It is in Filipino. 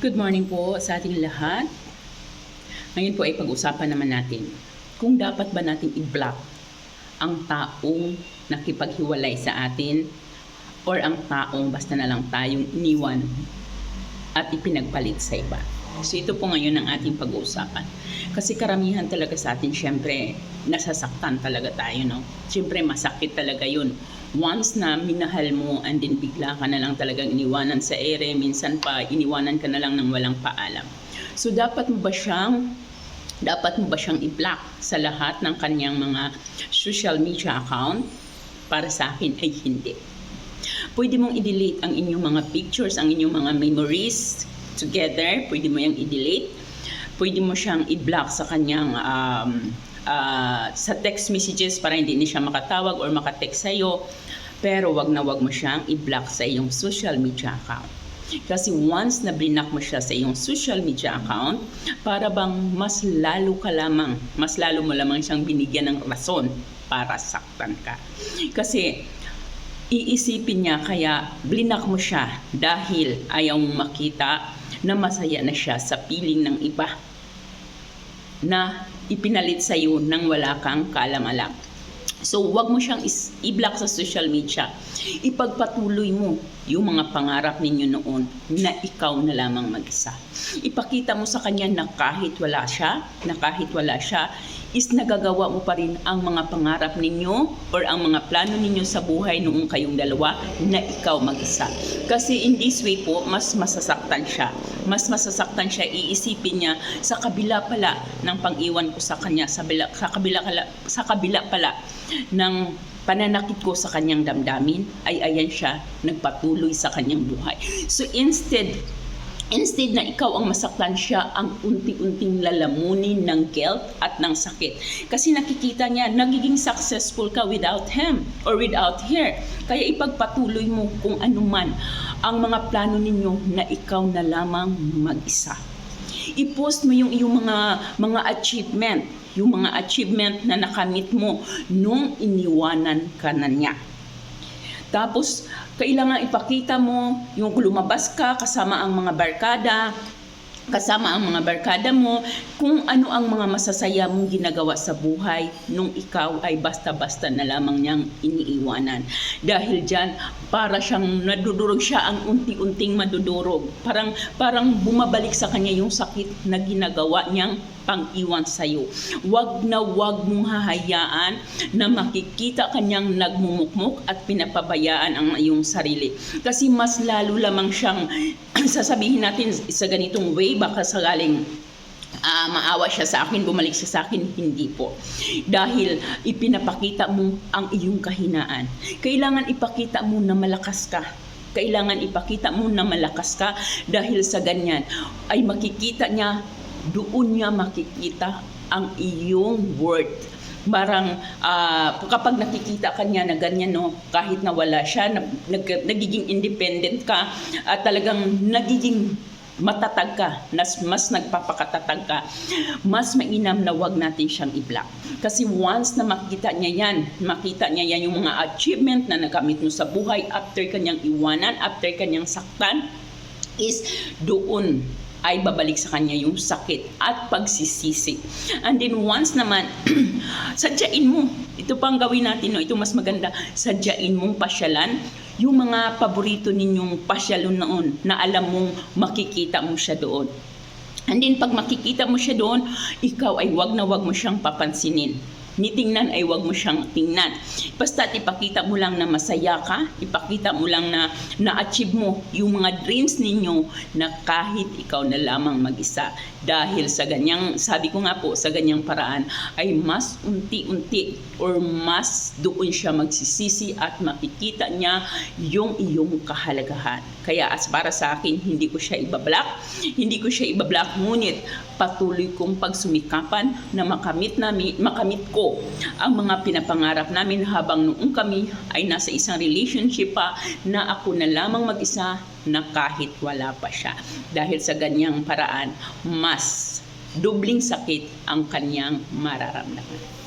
Good morning po sa ating lahat. Ngayon po ay pag-usapan naman natin kung dapat ba natin i-block ang taong nakipaghiwalay sa atin or ang taong basta na lang tayong iniwan at ipinagpalit sa iba. So ito po ngayon ang ating pag-uusapan. Kasi karamihan talaga sa atin, syempre, nasasaktan talaga tayo, no? Syempre, masakit talaga yun. Once na minahal mo and then bigla ka na lang talagang iniwanan sa ere, minsan pa iniwanan ka na lang ng walang paalam. So dapat mo ba siyang dapat mo ba siyang i-block sa lahat ng kanyang mga social media account? Para sa akin ay hindi. Pwede mong i-delete ang inyong mga pictures, ang inyong mga memories together. Pwede mo yung i-delete. Pwede mo siyang i-block sa kanyang um, uh, sa text messages para hindi na siya makatawag or makatext sa'yo. Pero wag na wag mo siyang i-block sa iyong social media account. Kasi once na blinak mo siya sa iyong social media account, para bang mas lalo ka lamang, mas lalo mo lamang siyang binigyan ng rason para saktan ka. Kasi iisipin niya kaya blinak mo siya dahil ayaw makita na masaya na siya sa piling ng iba na ipinalit sa iyo nang wala kang kaalam-alam. So, wag mo siyang i-block sa social media. Ipagpatuloy mo yung mga pangarap ninyo noon na ikaw na lamang mag-isa. Ipakita mo sa kanya na kahit wala siya, na kahit wala siya, is nagagawa mo pa rin ang mga pangarap ninyo or ang mga plano ninyo sa buhay noong kayong dalawa na ikaw mag-isa. Kasi in this way po, mas masasaktan siya. Mas masasaktan siya, iisipin niya sa kabila pala ng pang-iwan ko sa kanya, sa, bila, sa, kabila, sa kabila pala ng pananakit ko sa kanyang damdamin, ay ayan siya, nagpatuloy sa kanyang buhay. So instead, Instead na ikaw ang masaktan siya ang unti-unting lalamunin ng guilt at ng sakit. Kasi nakikita niya, nagiging successful ka without him or without her. Kaya ipagpatuloy mo kung ano man ang mga plano ninyo na ikaw na lamang mag-isa. I-post mo yung iyong mga mga achievement, yung mga achievement na nakamit mo nung iniwanan ka na niya. Tapos, kailangan ipakita mo yung lumabas ka kasama ang mga barkada, kasama ang mga barkada mo, kung ano ang mga masasaya mong ginagawa sa buhay nung ikaw ay basta-basta na lamang niyang iniiwanan. Dahil dyan, para siyang nadudurog siya ang unti-unting madudurog. Parang, parang bumabalik sa kanya yung sakit na ginagawa niyang pang-iwan sa'yo. Wag na wag mong hahayaan na makikita kanyang nagmumukmuk at pinapabayaan ang iyong sarili. Kasi mas lalo lamang siyang sasabihin natin sa ganitong way, baka sagaling ah, maawa siya sa akin, bumalik siya sa akin, hindi po. Dahil ipinapakita mo ang iyong kahinaan. Kailangan ipakita mo na malakas ka. Kailangan ipakita mo na malakas ka dahil sa ganyan ay makikita niya, doon niya makikita ang iyong worth parang ah, kapag nakikita ka niya na ganyan no kahit na wala siya na, nag, nagiging independent ka at talagang nagiging matatag ka, nas, mas nagpapakatatag ka, mas mainam na wag natin siyang i-block. Kasi once na makita niya yan, makita niya yan yung mga achievement na nagamit mo sa buhay after kanyang iwanan, after kanyang saktan, is doon ay babalik sa kanya yung sakit at pagsisisi. And then once naman, sadyain mo. Ito pang gawin natin, no? ito mas maganda. Sadyain mong pasyalan yung mga paborito ninyong pasyalon noon na alam mong makikita mo siya doon. And then pag makikita mo siya doon, ikaw ay wag na wag mo siyang papansinin. Ni tingnan ay wag mo siyang tingnan. Basta ipakita mo lang na masaya ka, ipakita mo lang na na-achieve mo yung mga dreams ninyo na kahit ikaw na lamang mag-isa. Dahil sa ganyang, sabi ko nga po, sa ganyang paraan ay mas unti-unti or mas doon siya magsisisi at makikita niya yung iyong kahalagahan. Kaya as para sa akin, hindi ko siya ibablock, hindi ko siya ibablock, ngunit patuloy kong pagsumikapan na makamit namin, makamit ko ang mga pinapangarap namin habang noong kami ay nasa isang relationship pa na ako na lamang mag-isa na kahit wala pa siya. Dahil sa ganyang paraan, mas dubling sakit ang kanyang mararamdaman.